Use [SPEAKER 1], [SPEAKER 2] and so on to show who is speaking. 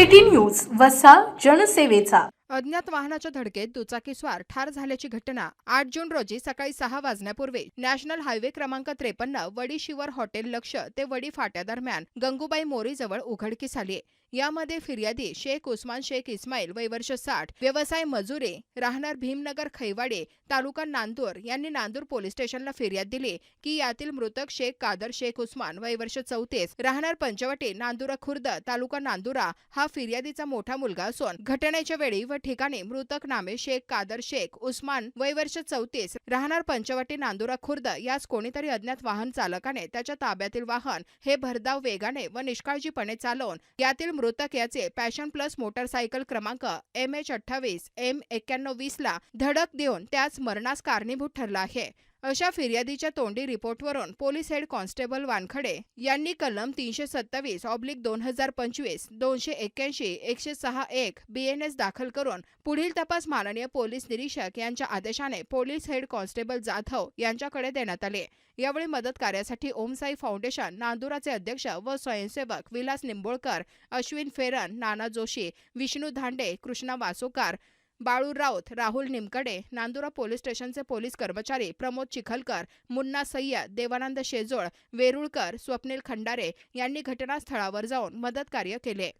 [SPEAKER 1] City news वसा जनसेवेचा.
[SPEAKER 2] अज्ञात वाहनाच्या धडकेत दुचाकीस्वार ठार झाल्याची घटना आठ जून रोजी सकाळी सहा वाजण्यापूर्वी नॅशनल हायवे क्रमांक त्रेपन्न वडी शिवर हॉटेल लक्ष ते वडी फाट्यादरम्यान गंगूबाई मोरीजवळ उघडकीस आली यामध्ये फिर्यादी शेख उस्मान शेख इस्माईल वय वर्ष साठ व्यवसाय मजुरे राहणार भीमनगर खैवाडे तालुका नांदूर यांनी नांदूर पोलीस स्टेशनला फिर्याद दिली की यातील मृतक शेख कादर शेख उस्मान वय वर्ष चौतीस राहणार पंचवटी नांदुरा खुर्द तालुका नांदुरा हा फिर्यादीचा मोठा मुलगा असून घटनेच्या वेळी व ठिकाणी मृतक नामे शेख कादर शेख उस्मान वय वर्ष चौतीस राहणार पंचवटी नांदुरा खुर्द याच कोणीतरी अज्ञात वाहन चालकाने त्याच्या ताब्यातील वाहन हे भरधाव वेगाने व निष्काळजीपणे चालवून यातील मृतक याचे पॅशन प्लस मोटरसायकल क्रमांक एम एच अठ्ठावीस एम एक्क्याण्णव वीस ला धडक देऊन त्याच मरणास कारणीभूत ठरला आहे. अशा फिर्यादीच्या तोंडी रिपोर्टवरून पोलीस हेड कॉन्स्टेबल वानखडे यांनी कलम तीनशे सत्तावीस ऑब्लिक दोन हजार पंचवीस दोनशे एक्क्याऐंशी एकशे सहा एक बीएनएस दाखल करून पुढील तपास माननीय पोलीस निरीक्षक यांच्या आदेशाने पोलीस हेड कॉन्स्टेबल जाधव यांच्याकडे देण्यात आले. यावेळी मदत कार्यासाठी ओमसाई फाउंडेशन नांदुराचे अध्यक्ष व स्वयंसेवक विलास निंबोळकर अश्विन फेरन नाना जोशी विष्णू धांडे कृष्णा वासोकार बाळू राऊत राहुल निमकडे नांदुरा पोलीस स्टेशनचे पोलीस कर्मचारी प्रमोद चिखलकर मुन्ना सय्यद देवानंद शेजोळ वेरुळकर स्वप्नील खंडारे यांनी घटनास्थळावर जाऊन मदत कार्य केले.